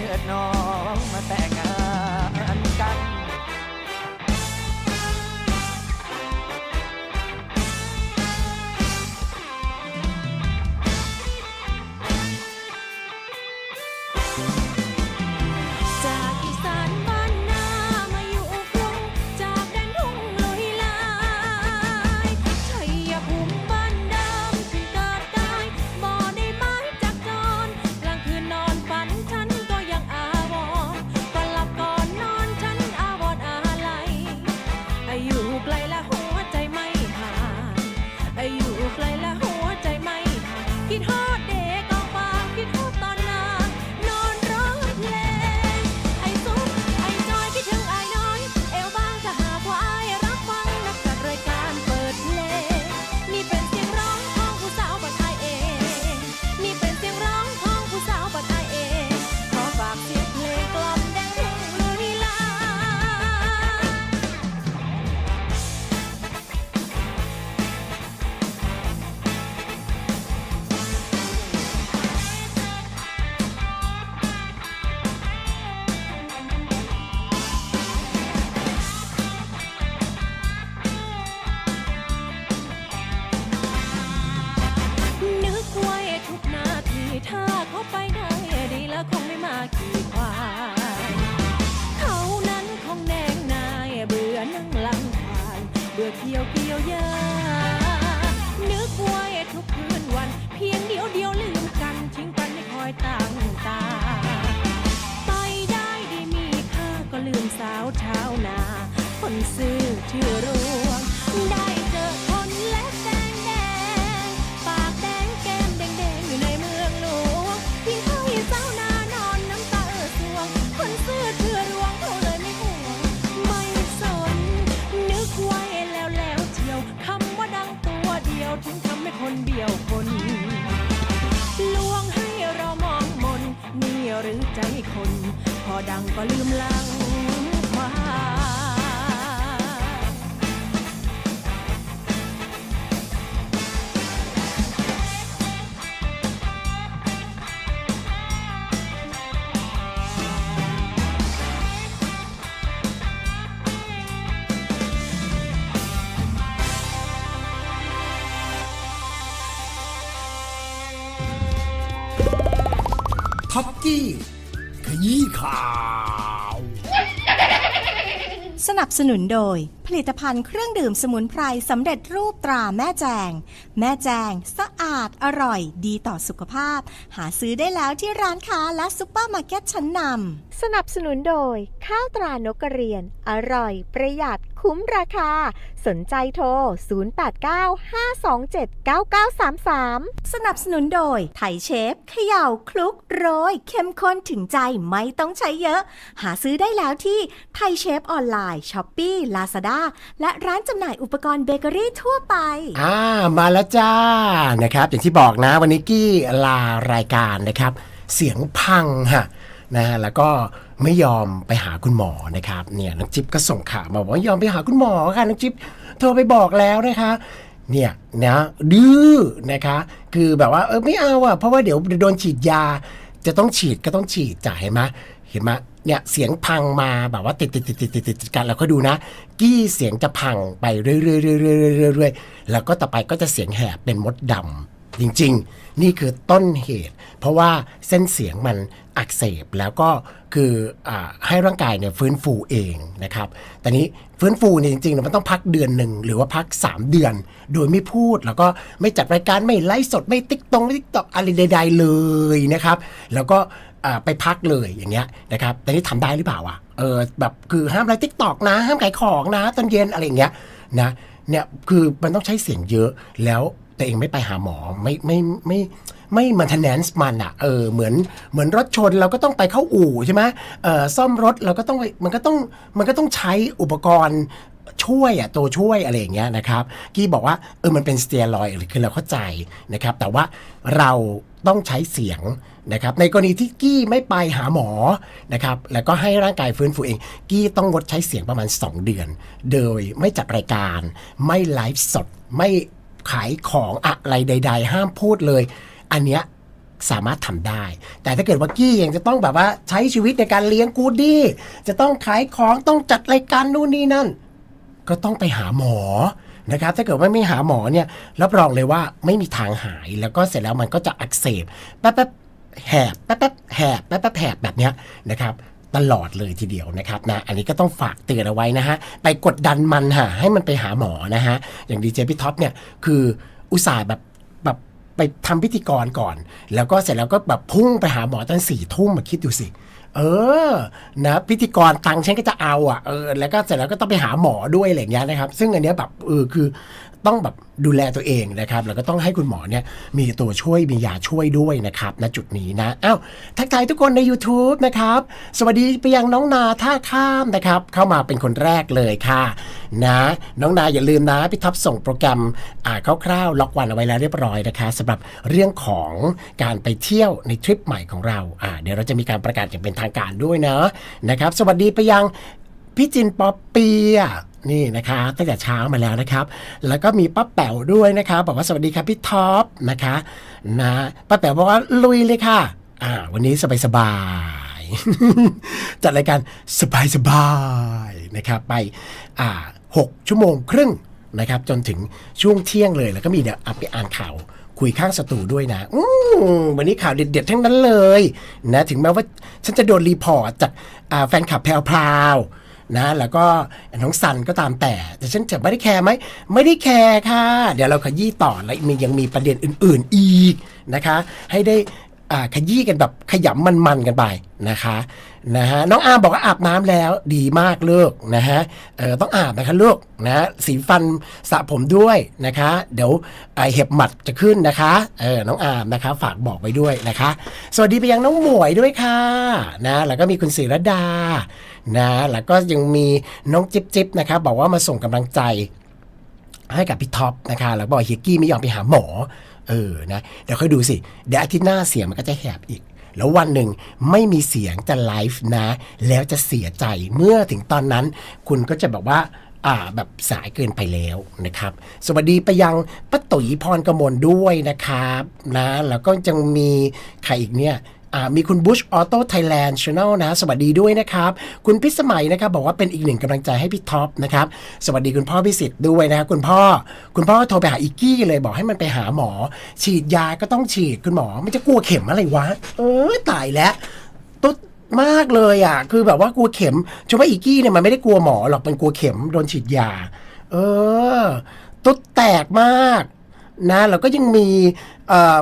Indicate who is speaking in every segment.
Speaker 1: ถิดน้องมาแต่ง
Speaker 2: ซื่อชื่อรว สนั
Speaker 3: บสนุนโดย ผลิตภัณฑ์เครื่องดื่มสมุนไพรสำเร็จรูปตราแม่แจง แม่แจง สะอาดอร่อย ดีต่อสุขภาพ หาซื้อได้แล้วที่ร้านค้าและซุปเปอร์มาร์เก็ตชั้นนำ
Speaker 4: สนับสนุนโดย ข้าวตรานกกระเรียน อร่อย ประหยัด คุ้มราคา สนใจโทร 0895279933
Speaker 3: สนับสนุนโดยไทยเชฟเขย่าคลุกโรย เข้มข้นถึงใจไม่ต้องใช้เยอะ หาซื้อได้แล้วที่ไทยเชฟออนไลน์ช้อปปี้ลาซาด้าและร้านจำหน่ายอุปกรณ์เบเกอรี่ทั่วไป
Speaker 5: อ่า มาแล้วจ้านะครับ อย่างที่บอกนะวันนี้กี้ลารายการนะครับ เสียงพังฮะ นะฮะแล้วก็ไม่ยอมไปหาคุณหมอนะครับเนี่ยน้องจิ๊บก็ส่งข่าวมาบอกว่ายอมไปหาคุณหมอค่ะน้องจิ๊บโทรไปบอกแล้วนะคะเนี่ยนะดื้อนะคะคือแบบว่าเออไม่เอาอะเพราะว่าเดี๋ยวโดนฉีดยา จะต้องฉีดก็ต้องฉีดจ่ายเห็นไหมเห็นไหมเนี่ยเสียงพังมาแบบว่าติดติดติดติดติดติดกันแล้วก็ดูนะ กี้เสียงจะพังไปเรื่อยๆเรื่อยๆเรื่อยๆเรื่อยๆแล้วก็ต่อไปก็จะเสียงแหบเป็นมดดำจริง ๆนี่คือต้นเหตุ เพราะว่าเส้นเสียงมันอักเสบแล้วก็คืออให้ร่างกายเนี่ยฟื้นฟูเองนะครับแต่นี้ฟื้นฟูเนี่ยจริงๆมันต้องพักเดือนหนึ่งหรือว่าพัก 3 เดือน โดยไม่พูดแล้วก็ไม่จัดรายการไม่ไลฟ์สดไม่ติ๊กตงไม่ติ๊กตอกอะไรใดๆเลยนะครับ แล้วก็ไปพักเลยอย่างเงี้ยนะครับแต่นี่ทำได้หรือเปล่าวะเออแบบคือห้ามไลฟ์ติ๊กตอกนะ ห้ามขายของนะ ตอนเย็นอะไรอย่างเงี้ยนะเนี่ยคือมันต้องใช้เสียงเยอะแล้ว ตัวเองไม่ไปหาหมอไม่ไม่ไม่ไม่มันทนแนนซ์มันอะเออเหมือนเหมือนรถชนเราก็ต้องไปเข้าอู่ใช่ไหมเออซ่อมรถเราก็ต้องไปมันก็ต้องมันก็ต้องใช้อุปกรณ์ช่วยอะตัวช่วยอะไรอย่างเงี้ยนะครับกี้บอกว่าเออมันเป็นสเตียรอยด์คือเราเข้าใจนะครับ แต่ว่าเราต้องใช้เสียงนะครับ ในกรณีที่กี้ไม่ไปหาหมอนะครับ แล้วก็ให้ร่างกายฟื้นฟูเอง กี้ต้องงดใช้เสียงประมาณ 2 เดือน โดยไม่จัดรายการ ไม่ไลฟ์สด ไม่ ขายของอะไรใด ๆ ห้ามพูดเลย อันเนี้ยสามารถทำได้ แต่ถ้าเกิดว่ากี้ยังจะต้องแบบว่าใช้ชีวิตในการเลี้ยงกูดดี้ จะต้องขายของต้องจัดรายการนู่นนี่นั่น ก็ต้องไปหาหมอนะครับถ้าเกิดว่าไม่หาหมอเนี่ยรับรองเลยว่าไม่มีทางหายแล้วก็เสร็จแล้วมันก็จะอักเสบแป๊บแป๊บแหบแป๊บแป๊บแหบแป๊บแป๊บแหบแบบเนี้ยนะครับ ตลอดเลยทีเดียวนะครับนะอันนี้ก็ต้องฝากเตือนเอาไว้นะฮะไปกดดันมันฮะให้มันไปหาหมอนะฮะอย่างดีเจพี่ท็อปเนี่ยคืออุตส่าห์แบบแบบไปทำพิธีกรก่อน แล้วก็เสร็จแล้วก็แบบพุ่งไปหาหมอตอนสี่ทุ่มมาคิดดูสิเออ นะ พิธีกรตังค์ฉันก็จะเอาอะ เออ แล้วก็เสร็จแล้วก็ต้องไปหาหมอด้วยอะไรเงี้ยนะครับ ซึ่งอันเนี้ยแบบ เออ คือ ต้องแบบดูแลตัวเองนะครับแล้วก็ต้องให้คุณหมอเนี่ยมีตัวช่วยมียาช่วยด้วยนะครับณจุดนี้นะอ้าวทักทายทุกคนใน YouTube นะครับ สวัสดีไปยังน้องนาท่าข้ามนะครับ เข้ามาเป็นคนแรกเลยค่ะนะน้องนาอย่าลืมนะพี่ท็อปส่งโปรแกรมอ่าคร่าวๆล็อกวันเอาไว้แล้วเรียบร้อยนะคะสำหรับเรื่องของการไปเที่ยวในทริปใหม่ของเราอ่าเดี๋ยวเราจะมีการประกาศอย่างเป็นทางการด้วยนะนะครับ สวัสดีไปยังพี่จินป๊อปเปีย นี่นะคะตั้งแต่เช้ามาแล้วนะครับ แล้วก็มีป้าแป๋วด้วยนะคะบอกว่าสวัสดีครับพี่ท็อปนะคะนะป้าแป๋วบอกว่าลุยเลยค่ะอ่าวันนี้สบายๆจัดรายการสบายๆนะครับไปอ่าหกชั่วโมงครึ่งนะครับจนถึงช่วงเที่ยงเลยแล้วก็มีเดี๋ยวไปอ่านข่าวคุยข้างสตูด้วยนะอืวันนี้ข่าวเด็ดๆทั้งนั้นเลยนะถึงแม้ว่าฉันจะโดนรีพอร์ตจากแฟนคลับแพรวๆ นะแล้วก็น้องสันก็ตามแต่แต่ฉันจะไม่ได้แคร์ไหมไม่ได้แคร์ค่ะ เดี๋ยวเราขยี้ต่อแล้วมียังมีประเด็นอื่น ๆอีกนะคะ ให้ได้อ่าขยี้กันแบบขยำมันๆกันไปนะคะนะฮะน้องอาบอกว่าอาบน้ำแล้วดีมากเลูกนะฮะเออต้องอาบนะคะลูกนะฮะสีฟันสระผมด้วยนะคะ เดี๋ยวเห็บหมัดจะขึ้นนะคะเออน้องอาร์มนะคะฝากบอกไว้ด้วยนะคะ สวัสดีไปยังน้องหมวยด้วยค่ะนะแล้วก็มีคุณศิรดา นะแล้วก็ยังมีน้องจิ๊บจิ๊บนะคะบบอกว่ามาส่งกำลังใจให้กับพี่ท็อปนะคะแล้วบอกเฮียกี้ไม่ยอมไปหาหมอ เออนะเดี๋ยวค่อยดูสิ เดี๋ยวอาทิตย์หน้าเสียงมันก็จะแหบอีก แล้ววันหนึ่งไม่มีเสียงจะไลฟ์นะ แล้วจะเสียใจเมื่อถึงตอนนั้น คุณก็จะแบบว่าอ่าแบบสายเกินไปแล้วนะครับ สวัสดีไปยังป้าตุ๋ยพรกมลด้วยนะครับนะแล้วก็ยังมีใครอีกเนี่ย มีคุณบุชออโต้ไทยแลนด์ช n แนลนะ สวัสดีด้วยนะครับ คุณพิสมัยนะครับ บอกว่าเป็นอีกหนึ่งกำลังใจให้พี่ท็อปนะครับ สวัสดีคุณพ่อพิสิทธิ์ด้วยนะครับคุณพ่อ คุณพ่อโทรไปหาอีกกี้เลยบอกให้มันไปหาหมอ ฉีดยาก็ต้องฉีดคุณหมอไม่จะกลัวเข็มอะไรวะ เออตายแล้วตุ๊ดมากเลยอะ คือแบบว่ากลัวเข็มชมว่าอีกกี้เนี่ยมันไม่ได้กลัวหมอหรอกมันกลัวเข็มโดนฉีดยา เออ ตุ๊ดแตกมากนะแล้วก็ยังมีเอ่อ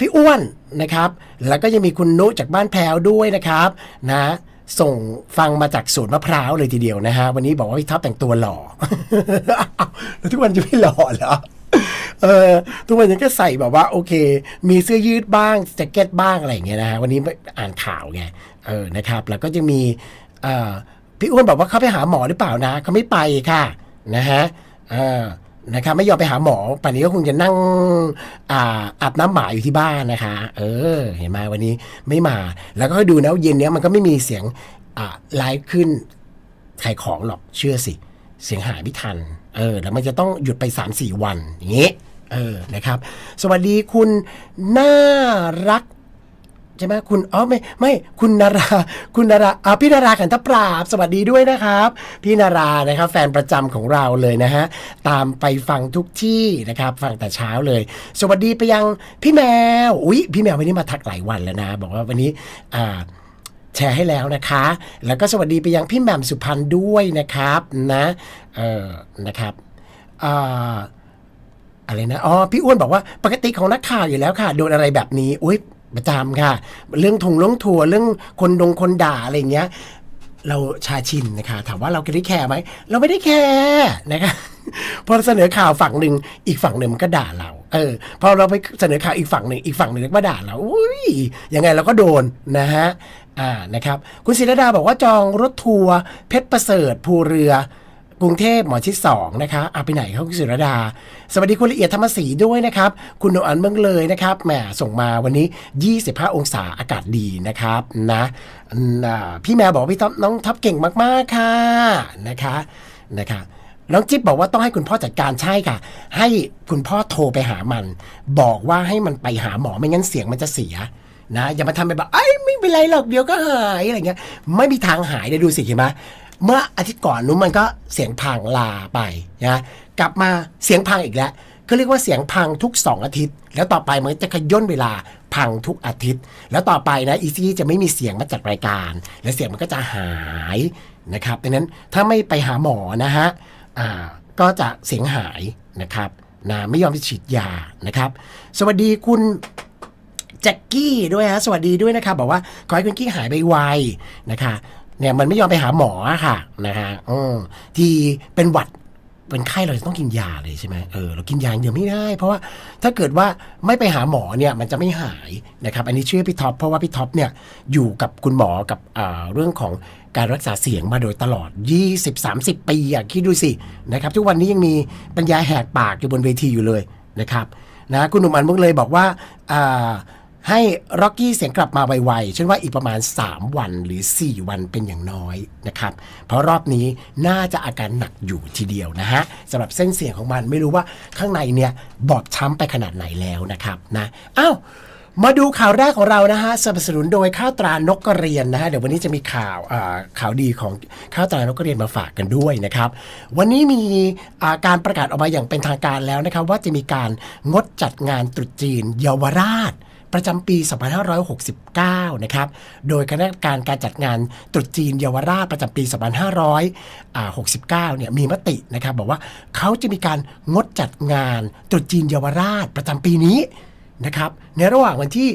Speaker 5: พี่อ้วนนะครับ แล้วก็ยังมีคุณนุจากบ้านแพรวด้วยนะครับนะส่งฟังมาจากสวนมะพร้าวเลยทีเดียวนะฮะ วันนี้บอกว่าพี่ท็อปแต่งตัวหล่อ แล้วทุกวันจะไม่หล่อเหรอเออทุกวันยังก็ใส่แบบว่า โอเค มีเสื้อยืดบ้างแจ็คเก็ตบ้างอะไรอย่างเงี้ยนะฮะวันนี้อ่านข่าวไงเออนะครับ แล้วก็จะมีพี่อ้วนบอกว่าเขาไปหาหมอหรือเปล่านะเขาไม่ไปค่ะนะฮะเออ นะครับไม่ยอมไปหาหมอป่านนี้ก็คงจะนั่งอาอาบน้ำหมาอยู่ที่บ้านนะคะ เออ เห็นไหมวันนี้ไม่มา แล้วก็ดูนะเย็นเนี้ยมันก็ไม่มีเสียงอ่าไลฟ์ขึ้นขายของหรอกเชื่อสิ เสียงหายไม่ทัน เออ แล้วมันจะต้องหยุดไป 3 4 วันอย่างงี้ เออนะครับ สวัสดีคุณน่ารัก ใช่ไหมคุณอ๋อไม่ไม่คุณนาราคุณนาราอ่าพี่นาราขันทปราบ สวัสดีด้วยนะครับ พี่นารานะครับ แฟนประจำของเราเลยนะฮะตามไปฟังทุกที่นะครับฟังแต่เช้าเลย สวัสดีไปยังพี่แมวอุ๊ยพี่แมววันนี้มาทักหลายวันแล้วนะ บอกว่าวันนี้อ่าแชร์ให้แล้วนะคะ แล้วก็สวัสดีไปยังพี่แหม่มสุพรรณด้วยนะครับนะเออนะครับอ่าอะไรนะ อ๋อ พี่อ้วนบอกว่าปกติของนักข่าวอยู่แล้วค่ะ โดนอะไรแบบนี้ อุ้ย ประจำค่ะ เรื่องทงเรื่องทัวร์เรื่องคนดงคนด่าอะไรอย่างเงี้ย เราชาชินนะคะ ถามว่าเราได้แคร์ไหม เราไม่ได้แคร์นะคะพอเสนอข่าวฝั่งหนึ่งอีกฝั่งหนึ่งมันก็ด่าเรา เออ พอเราไปเสนอข่าวอีกฝั่งหนึ่งอีกฝั่งหนึ่งก็ด่าเราอุ้ยยังไงเราก็โดนนะฮะอ่านะครับ คุณศิรดาบอกว่าจองรถทัวร์เพชรประเสริฐภูเรือ กรุงเทพหมอชิดสองนะคะเอาไปไหนครับคุณศิรดา สวัสดีคุณละเอียดธรรมศรีด้วยนะครับ คุณโนอันเมืองเลยนะครับแหมส่งมาวันนี้ 25 องศาอากาศดีนะครับนะพี่แมวบอกพี่ท็อปน้องท็อปเก่งมากๆค่ะนะคะนะคะน้องจิ๊บบอกว่าต้องให้คุณพ่อจัดการใช่ค่ะ ให้คุณพ่อโทรไปหามัน บอกว่าให้มันไปหาหมอไม่งั้นเสียงมันจะเสียนะอย่ามาทำเป็นแบบไอ้ยไม่เป็นไรหรอกเดี๋ยวก็หายอะไรเงี้ยไม่มีทางหายเดี๋ยวดูสิเห็นไหม เมื่ออาทิตย์ก่อนนู้นมันก็เสียงพังลาไปนะกลับมาเสียงพังอีกแล้วก็เรียกว่าเสียงพังทุก 2 อาทิตย์ แล้วต่อไปมันจะขย่นเวลาพังทุกอาทิตย์ แล้วต่อไปนะอีซี่จะไม่มีเสียงมาจัดรายการ และเสียงมันก็จะหายนะครับดังนั้นถ้าไม่ไปหาหมอนะฮะอ่าก็จะเสียงหายนะครับนะไม่ยอมไปฉีดยานะครับ สวัสดีคุณแจ็คกี้ด้วยฮะสวัสดีด้วยนะครับบอกว่าขอให้คุณกี้หายไปไวนะคะ เนี่ยมันไม่ยอมไปหาหมออะค่ะนะคะอที่เป็นหวัดเป็นไข้เราจะต้องกินยาเลยใช่ไหมเออเรากินยาอย่างเดียวไม่ได้ เพราะว่าถ้าเกิดว่าไม่ไปหาหมอเนี่ยมันจะไม่หายนะครับ อันนี้เชื่อพี่ท็อปเพราะว่าพี่ท็อปเนี่ยอยู่กับคุณหมอกับเรื่องของการรักษาเสียงมาโดยตลอด 20-30 ปีอะคิดดูสินะครับทุกวันนี้ยังมีปัญญาแหกปากอยู่บนเวทีอยู่เลยนะครับนะคุณหนุ่มอันมุกเลยบอกว่าอ่า ให้ร็อกกี้เสียงกลับมาไวๆฉันว่าอีกประมาณ 3 วันหรือ 4 วันเป็นอย่างน้อยนะครับ เพราะรอบนี้น่าจะอาการหนักอยู่ทีเดียวนะฮะสำหรับเส้นเสียงของมันไม่รู้ว่าข้างในเนี่ยบอบช้ำไปขนาดไหนแล้วนะครับนะอ้าวมาดูข่าวแรกของเรานะฮะสนับสนุนโดยข้าวตรานกกระเรียนนะฮะเดี๋ยววันนี้จะมีข่าวอ่าข่าวดีของข้าวตรานกกระเรียนมาฝากกันด้วยนะครับ วันนี้มีอ่าการประกาศออกมาอย่างเป็นทางการแล้วนะครับ ว่าจะมีการงดจัดงานตรุษจีนเยาวราช ประจำปี 2569 นะครับ โดยคณะกรรมการการจัดงานตรุษจีนเยาวราชประจำปี 2569 เนี่ยมีมตินะครับบอกว่าเขาจะมีการงดจัดงานตรุษจีนเยาวราชประจำปีนี้ นะครับในระหว่างวันที่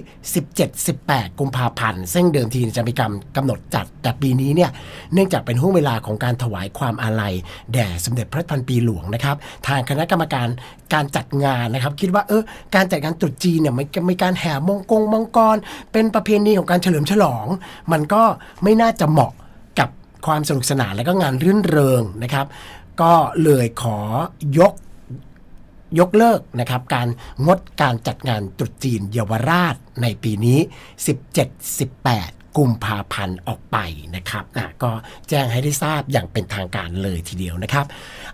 Speaker 5: 17-18 กุมภาพันธ์ ซึ่งเดิมทีจะมีกำกำหนดจัด แต่ปีนี้เนี่ยเนื่องจากเป็นห่วงเวลาของการถวายความอาลัย แด่สมเด็จพระพันปีหลวงนะครับทางคณะกรรมการการจัดงานนะครับ คิดว่าเออการจัดงานตรุษจีนเนี่ยมันมีการแห่มงกงมังกร เป็นประเพณีของการเฉลิมฉลอง มันก็ไม่น่าจะเหมาะกับความสนุกสนานและก็งานรื่นเริงนะครับก็เลยขอยก ยกเลิกนะครับการงดการจัดงานตรุษจีนเยาวราชในปีนี้ 17-18 กุมภาพันธ์ออกไปนะครับอะก็แจ้งให้ได้ทราบอย่างเป็นทางการเลยทีเดียวนะครับ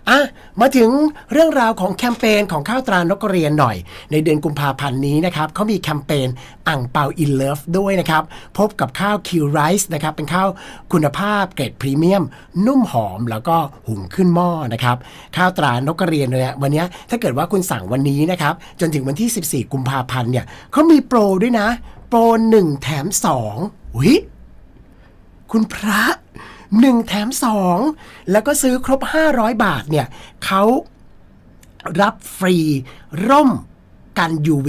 Speaker 5: อะมาถึงเรื่องราวของแคมเปญของข้าวตรานกกระเรียนหน่อย ในเดือนกุมภาพันธ์นี้นะครับเขามีแคมเปญอ่างเปาอินเลิฟด้วยนะครับพบกับข้าวคิวไรซ์นะครับเป็นข้าวคุณภาพเกรดพรีเมียม นุ่มหอมแล้วก็หุงขึ้นหม้อนะครับข้าวตรานกกระเรียนเนี่ยวันนี้ถ้าเกิดว่าคุณสั่งวันนี้นะครับจนถึงวันที่ 14 กุมภาพันธ์เนี่ยเขามีโปรด้วยนะ โปร1แถม2วิคุณพระ1แถม2แล้วก็ซื้อครบ 500 บาทเนี่ยเขารับฟรีร่มกัน UV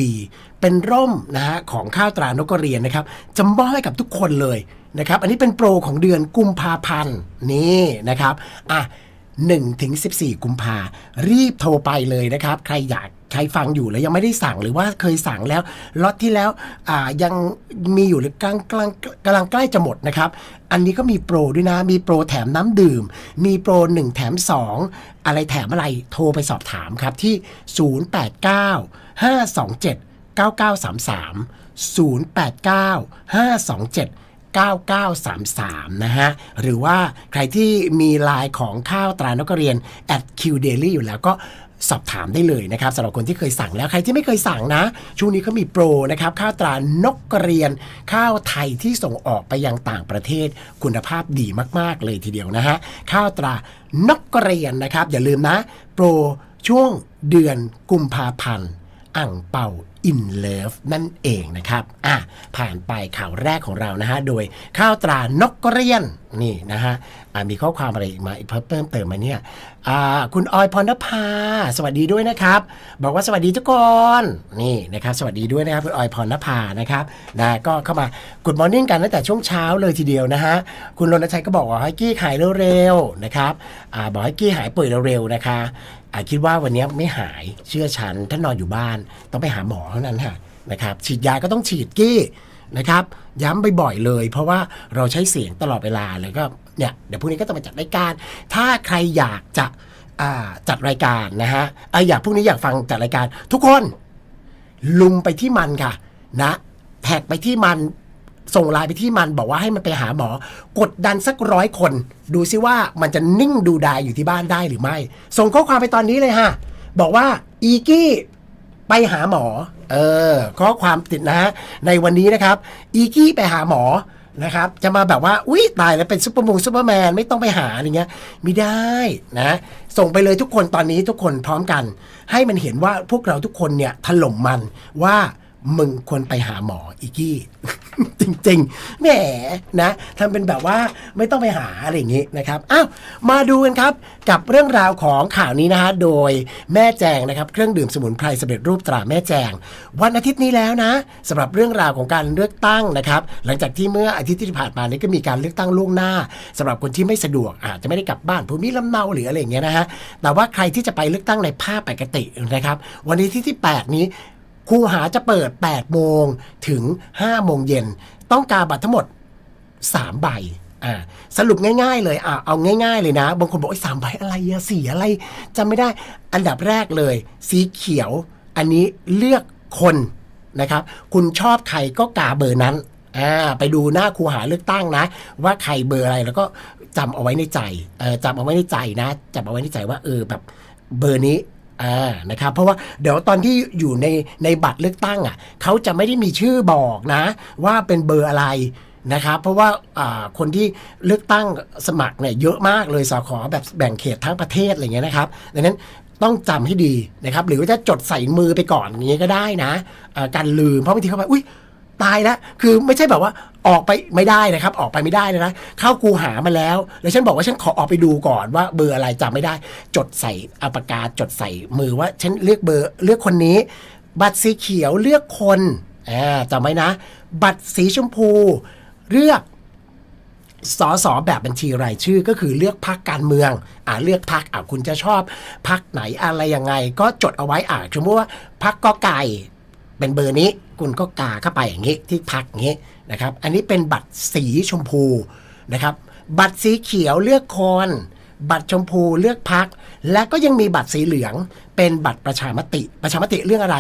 Speaker 5: เป็นร่มนะฮะของข้าวตรานกกระเรียนนะครับจะมอบให้กับทุกคนเลยนะครับ อันนี้เป็นโปรของเดือนกุมภาพันธ์นี่นะครับ อะ1ถึง14 กุมภารีบโทรไปเลยนะครับ ใครอยาก ใครฟังอยู่แล้วยังไม่ได้สั่งหรือว่าเคยสั่งแล้วล็อตที่แล้วยังมีอยู่หรือกำลังกำลังกำลังใกล้จะหมดนะครับ อันนี้ก็มีโปรด้วยนะ มีโปรแถมน้ำดื่ม มีโปร 1 แถม 2 อะไรแถมอะไรโทรไปสอบถามครับที่ 089 527 9933 089 527 9933 นะฮะ หรือว่าใครที่มีไลน์ของข้าวตรานกกระเรียน at q daily อยู่แล้วก็ สอบถามได้เลยนะครับสำหรับคนที่เคยสั่งแล้วใครที่ไม่เคยสั่งนะ ช่วงนี้เขามีโปรนะครับข้าวตรานกกระเรียน ข้าวไทยที่ส่งออกไปยังต่างประเทศ คุณภาพดีมาก ๆ เลยทีเดียวนะฮะข้าวตรานกกระเรียนนะครับ อย่าลืมนะ โปรช่วงเดือนกุมภาพันธ์ อ่างเป่าอินเลิฟนั่นเองนะครับอะผ่านไปข่าวแรกของเรานะฮะ โดยข้าวตรานกกระเรียนนี่นะฮะอะมีข้อความอะไรอีกมาอีกเพิ่มเติมมาเนี่ยอ่าคุณออยพรณภา สวัสดีด้วยนะครับ บอกว่าสวัสดีทุกคนนี่นะครับ สวัสดีด้วยนะครับคุณออยพรณภานะครับนะก็เข้ามากดมอร์นิ่งกันตั้งแต่ช่วงเช้าเลยทีเดียวนะฮะคุณรณชัยก็บอกว่าให้กี้หายเร็วๆนะครับอ่าบอกให้กี้หายป่วยเร็วๆนะคะ อคิดว่าวันนี้ไม่หายเชื่อฉันถ้านอนอยู่บ้าน ต้องไปหาหมอเท่านั้นค่ะนะครับฉีดยาก็ต้องฉีดกี้นะครับย้ำบ่อยๆเลย เพราะว่าเราใช้เสียงตลอดเวลาเลยก็เนี่ยเดี๋ยวพรุ่งนี้ก็จะมาจัดรายการ ถ้าใครอยากจะจัดรายการนะฮะอะอยากพรุ่งนี้อยากฟังจัดรายการ ทุกคนลุมไปที่มันค่ะนะแท็กไปที่มัน ส่งไลน์ไปที่มันบอกว่าให้มันไปหาหมอ กดดันสักร้อยคน ดูซิว่ามันจะนิ่งดูดายอยู่ที่บ้านได้หรือไม่ ส่งข้อความไปตอนนี้เลยฮะ บอกว่าอีกี้ไปหาหมอ เออ ข้อความติดนะฮะ ในวันนี้นะครับ อีกี้ไปหาหมอนะครับ จะมาแบบว่า อุ้ยตายแล้วเป็นซุปเปอร์มงซุปเปอร์แมน ไม่ต้องไปหาอะไรเงี้ย ไม่ได้นะ ส่งไปเลยทุกคนตอนนี้ทุกคนพร้อมกัน ให้มันเห็นว่าพวกเราทุกคนเนี่ยถล่มมันว่ามึงควรไปหาหมออีกี้ จริงๆแหมนะทำเป็นแบบว่าไม่ต้องไปหาอะไรอย่างงี้นะครับอ้าวมาดูกันครับกับเรื่องราวของข่าวนี้นะฮะโดยแม่แจงนะครับเครื่องดื่มสมุนไพรสำเร็จรูปตราแม่แจง วันอาทิตย์นี้แล้วนะสำหรับเรื่องราวของการเลือกตั้งนะครับ หลังจากที่เมื่ออาทิตย์ที่ผ่านมานี้ก็มีการเลือกตั้งล่วงหน้าสำหรับคนที่ไม่สะดวกอาจจะไม่ได้กลับบ้านภูมิลำเนาหรืออะไรอย่างเงี้ยนะฮะแต่ว่าใครที่จะไปเลือกตั้งในภาพปกตินะครับ วันนี้ที่ที่ 8 นี้ คูหาจะเปิด 8 โมงถึง 5 โมงเย็น ต้องการบัตรทั้งหมด 3 ใบอ่าสรุปง่าย ๆ เลยอ่าเอาง่าย ๆ เลยนะ บางคนบอกไอ้สามใบอะไรอะสีอะไรจำไม่ได้อันดับแรกเลย สีเขียว อันนี้เลือกคนนะครับ คุณชอบใครก็กาเบอร์นั้นอ่าไปดูหน้าครูหาเลือกตั้งนะ ว่าใครเบอร์อะไรแล้วก็จำเอาไว้ในใจเออจำเอาไว้ในใจนะจำเอาไว้ในใจว่าเออแบบเบอร์นี้ อ่านะครับเพราะว่าเดี๋ยวตอนที่อยู่ในในบัตรเลือกตั้งอะเขาจะไม่ได้มีชื่อบอกนะ ว่าเป็นเบอร์อะไรนะครับเพราะว่าคนที่เลือกตั้งสมัครเนี่ยเยอะมากเลยสขอแบบแบ่งเขตทั้งประเทศอะไรเงี้ยนะครับดังนั้นต้องจำให้ดีนะครับ หรือว่าจะจดใส่มือไปก่อนอย่างนี้ก็ได้นะการลืมเพราะบางทีเข้าไปอุ้ย ตายแล้วคือไม่ใช่แบบว่าออกไปไม่ได้นะครับ ออกไปไม่ได้เลยนะ เข้ากูหามาแล้ว แล้วฉันบอกว่าฉันขอออกไปดูก่อนว่าเบอร์อะไรจำไม่ได้ จดใส่อาปากกาจดใส่มือว่าฉันเลือกเบอร์เลือกคนนี้ บัตรสีเขียวเลือกคนอ่าจำไว้นะ บัตรสีชมพู เลือกสอสอแบบบัญชีรายชื่อก็คือเลือกพักการเมือง อ่าเลือกพักอ่าคุณจะชอบพักไหนอะไรยังไง ก็จดเอาไว้อ่าสมมติว่าพักกอไก่เป็นเบอร์นี้ คุณก็กาเข้าไปอย่างนี้ที่พักอย่างนี้นะครับ อันนี้เป็นบัตรสีชมพูนะครับ บัตรสีเขียวเลือกคน บัตรชมพูเลือกพัก และก็ยังมีบัตรสีเหลือง เป็นบัตรประชามติ ประชามติเรื่องอะไร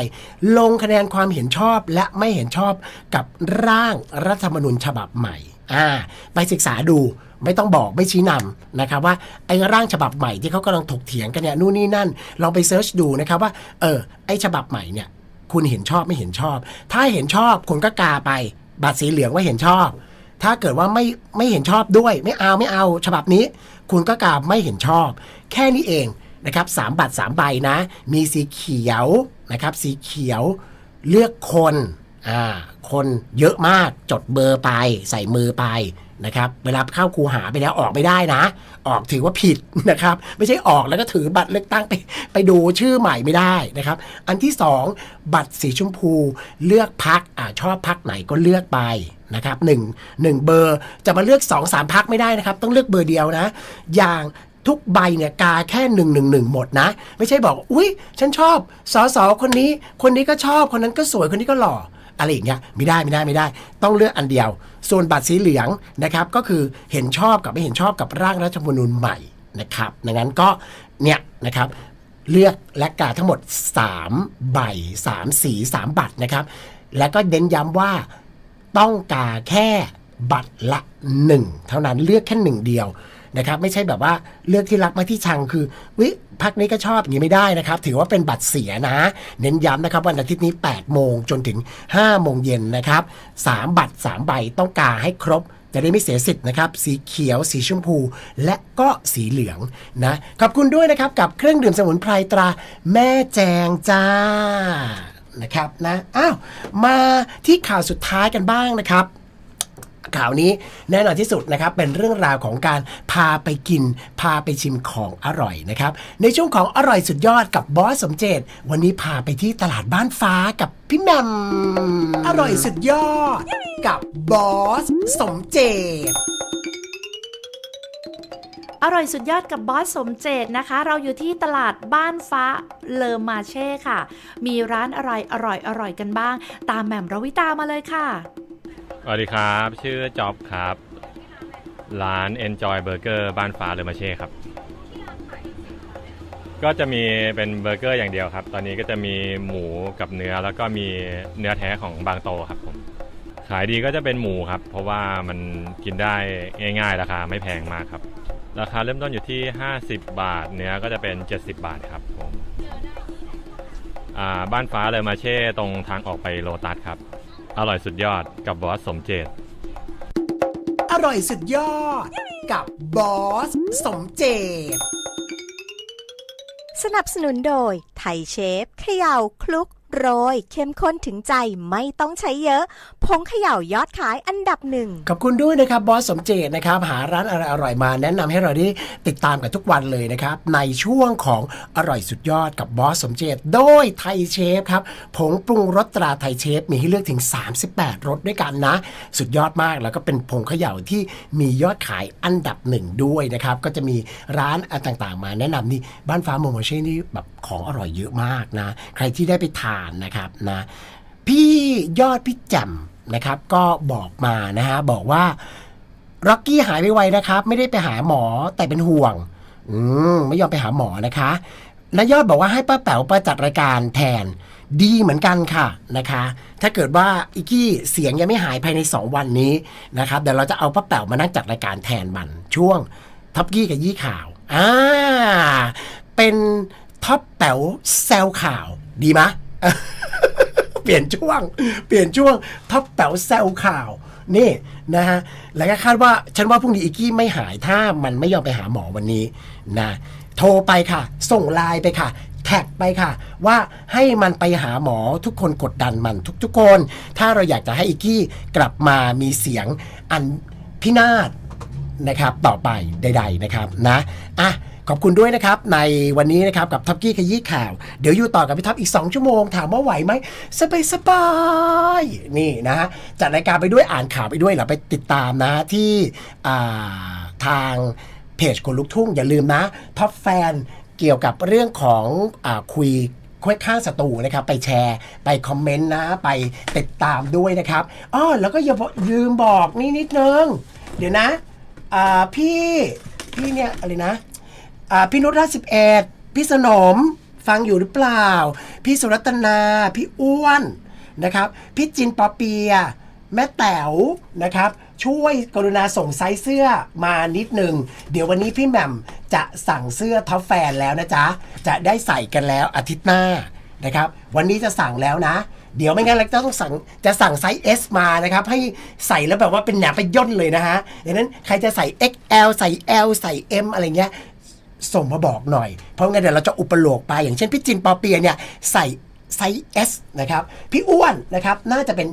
Speaker 5: ลงคะแนนความเห็นชอบและไม่เห็นชอบกับร่างรัฐธรรมนูญฉบับใหม่อ่าไปศึกษาดูไม่ต้องบอกไม่ชี้นำนะครับว่าไอ้ร่างฉบับใหม่ที่เขากำลังถกเถียงกันเนี่ยนู่นนี่นั่นลองไปเซิร์ชดูนะครับว่าเออไอ้ฉบับใหม่เนี่ย คุณเห็นชอบไม่เห็นชอบ ถ้าเห็นชอบคุณก็กาไป บัตรสีเหลืองว่าเห็นชอบ ถ้าเกิดว่าไม่ไม่เห็นชอบด้วย ไม่เอาไม่เอา ฉบับนี้ คุณก็กาไม่เห็นชอบ แค่นี้เองนะครับสามบัตรสามใบนะ มีสีเขียวนะครับ สีเขียวเลือกคน คนเยอะมากจดเบอร์ไปใส่มือไปนะครับเวลาเข้าคูหาไปแล้วออกไม่ได้นะ ออกถือว่าผิดนะครับ ไม่ใช่ออกแล้วก็ถือบัตรเลือกตั้งไปไปดูชื่อใหม่ไม่ได้นะครับ อันที่สองบัตรสีชมพูเลือกพักอ่าชอบพักไหนก็เลือกไปนะครับหนึ่งหนึ่งเบอร์จะมาเลือก2อสามพักไม่ได้นะครับ ต้องเลือกเบอร์เดียวนะ อย่างทุกใบเนี่ยกาแค่หนึ่งหนึ่งหนึ่งหมดนะ ไม่ใช่บอก อุ้ยฉันชอบสอสอคนนี้ คนนี้ก็ชอบคนนั้นก็สวยคนนี้ก็หล่อ อะไรอย่างเงี้ยไม่ได้ไม่ได้ไม่ได้ ต้องเลือกอันเดียว ส่วนบัตรสีเหลืองนะครับก็คือเห็นชอบกับไม่เห็นชอบกับร่างรัฐธรรมนูญใหม่นะครับดังนั้นก็เนี่ยนะครับเลือกและกาทั้งหมด 3 ใบ 3 สี 3 บัตรนะครับ แล้วก็เน้นย้ำว่าต้องกาแค่บัตรละ 1 เท่านั้นเลือกแค่หนึ่งเดียว นะครับไม่ใช่แบบว่าเลือกที่รักมาที่ชังคือวิพักนี้ก็ชอบอย่างนี้ไม่ได้นะครับ ถือว่าเป็นบัตรเสียนะ เน้นย้ำนะครับวันอาทิตย์นี้ 8 โมงจนถึง 5 โมงเย็นนะครับ3บัตร3ใบต้องการให้ครบจะได้ไม่เสียสิทธิ์นะครับ สีเขียว สีชมพู และก็สีเหลืองนะ ขอบคุณด้วยนะครับ กับเครื่องดื่มสมุนไพรตราแม่แจงจ้านะครับนะ อ้าว มาที่ข่าวสุดท้ายกันบ้างนะครับ ข่าวนี้แน่นอนที่สุดนะครับเป็นเรื่องราวของการพาไปกิน พาไปชิมของอร่อยนะครับในช่วงของอร่อยสุดยอดกับบอสสมเจต วันนี้พาไปที่ตลาดบ้านฟ้ากับพี่แหมมอร่อยสุดยอดกับบอสสมเจต
Speaker 6: อร่อยสุดยอดกับบอสสมเจตนะคะ เราอยู่ที่ตลาดบ้านฟ้าเลอมาเช่ค่ะ มีร้านอะไรอร่อยอร่อยกันบ้าง ตามแหม่มรวิตามาเลยค่ะ
Speaker 7: สวัสดีครับ ชื่อจ็อบครับ ร้าน Enjoy Burger บ้านฟ้าเลอมาเช่ครับ ก็จะมีเป็นเบอร์เกอร์อย่างเดียวครับ ตอนนี้ก็จะมีหมูกับเนื้อแล้วก็มีเนื้อแท้ของบางโตครับผม ขายดีก็จะเป็นหมูครับ เพราะว่ามันกินได้ง่ายๆ ราคาไม่แพงมากครับ ราคาเริ่มต้นอยู่ที่ 50 บาท เนื้อก็จะเป็น 70 บาทครับผมบ้านฟ้าเลยมาเช่ตรงทางออกไปโลตัสครับ อร่อยสุดยอดกับบอสสมเจต
Speaker 5: อร่อยสุดยอด กับบอสสมเจต
Speaker 3: สนับสนุนโดยไทยเชฟเขย่าคลุก โรย เข้มข้นถึงใจไม่ต้องใช้เยอะ ผงเขย่ายอดขายอันดับหนึ่ง
Speaker 5: ขอบคุณด้วยนะครับบอสสมเจตนะครับ หาร้านอร่อยๆมาแนะนำให้เราได้ติดตามกันทุกวันเลยนะครับ ในช่วงของอร่อยสุดยอดกับบอสสมเจต โดยไทยเชฟครับผงปรุงรสตราไทยเชฟ มีให้เลือกถึง 38รสด้วยกันนะ สุดยอดมากแล้วก็เป็นผงเขย่าที่มียอดขายอันดับหนึ่งด้วยนะครับก็จะมีร้านอะไรต่างๆ มาแนะนำนี่บ้านฟ้าโมโมเช่นี่แบบ ของอร่อยเยอะมากนะ ใครที่ได้ไปทานนะครับนะพี่ยอดพี่แจ่มนะครับ ก็บอกมานะฮะบอกว่าร็อกกี้หายไปไวนะครับ ไม่ได้ไปหาหมอแต่เป็นห่วง อืมไม่ยอมไปหาหมอนะคะนายยอดบอกว่าให้ป้าแป๋วประจัดรายการแทนดีเหมือนกันค่ะนะคะ ถ้าเกิดว่าอีกี้เสียงยังไม่หายภายใน 2 วันนี้นะครับเดี๋ยวเราจะเอาป้าแป๋วมานั่งจัดรายการแทนมันช่วงท็อปกี้กับยี่ข่าวอ่าเป็น ท็อปแป๋วแซวข่าว ดีไหมเปลี่ยนช่วง เปลี่ยนช่วงท็อปแป๋วแซวข่าวนี่นะฮะแล้วก็คาดว่าฉันว่าพรุ่งนี้อีกกี้ไม่หายถ้ามันไม่ยอมไปหาหมอวันนี้นะโทรไปค่ะ ส่งไลน์ไปค่ะ แท็กไปค่ะ ว่าให้มันไปหาหมอทุกคนกดดันมันทุกๆคน ถ้าเราอยากจะให้อีกกี้กลับมามีเสียงอันพินาศนะครับต่อไปใด ๆนะครับนะอะ ขอบคุณด้วยนะครับ ในวันนี้นะครับกับท็อปกี้ขยี้ข่าว เดี๋ยวอยู่ต่อกับพี่ท็อปอีก 2 ชั่วโมง ถามว่าไหวไหมสบายสบายๆนี่นะฮะจัดรายการไปด้วยอ่านข่าวไปด้วยเราไปติดตามนะที่ทางเพจคนลุกทุ่ง อย่าลืมนะท็อปแฟนเกี่ยวกับเรื่องของอคุยค่อยข้างสตูนะครับไปแชร์ไปคอมเมนต์นะ ไปติดตามด้วยนะครับอ้อแล้วก็อย่าลืมบอกนี่นิดนึง เดี๋ยวนะพี่พี่เนี่ยอะไรนะ พี่นุชราสิบเอ็ดพี่สนมฟังอยู่หรือเปล่า พี่สุรัตนา พี่อ้วนนะครับ พี่จินปอเปีย แม่แต๋วนะครับ ช่วยกรุณาส่งไซส์เสื้อมานิดหนึ่ง เดี๋ยววันนี้พี่แหม่มจะสั่งเสื้อท็อปแฟนแล้วนะจ๊ะ จะได้ใส่กันแล้วอาทิตย์หน้านะครับ วันนี้จะสั่งแล้วนะ เดี๋ยวไม่งั้นเราจะต้องสั่งจะสั่งไซส์ S มานะครับ ให้ใส่แล้วแบบว่าเป็นหนาไปย่นเลยนะฮะดังนั้นใครจะใส่ XL ใส่ L ใส่ M อะไรเงี้ย ส่งมาบอกหน่อย เพราะงั้นเดี๋ยวเราจะอุปโลกไป อย่างเช่นพี่จินปอเปียเนี่ยใส่ไซส์ S นะครับ พี่อ้วนนะครับน่าจะเป็น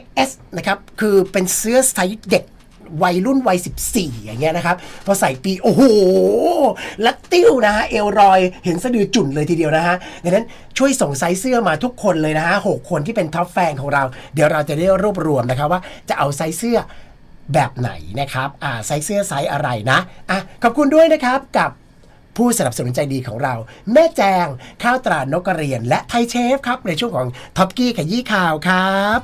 Speaker 5: XS นะครับคือเป็นเสื้อไซส์เด็กวัยรุ่นวัย 14 อย่างเงี้ยนะครับพอใส่ปี โอ้โห ลัดติ้วนะฮะ เอวรอยเห็นสะดือจุ่นเลยทีเดียวนะฮะดังนั้นช่วยส่งไซส์เสื้อมาทุกคนเลยนะฮะ6คนที่เป็นท็อปแฟนของเรา เดี๋ยวเราจะได้รวบรวมนะครับว่าจะเอาไซส์เสื้อ แบบไหนนะครับอ่าไซส์เสื้อไซส์อะไรนะอะขอบคุณด้วยนะครับกับผู้สนับสนุนใจดีของเรา แม่แจง ข้าวตรานกกระเรียน และไทยเชฟครับ ในช่วงของท็อปกี้ขยี้ข่าวครับ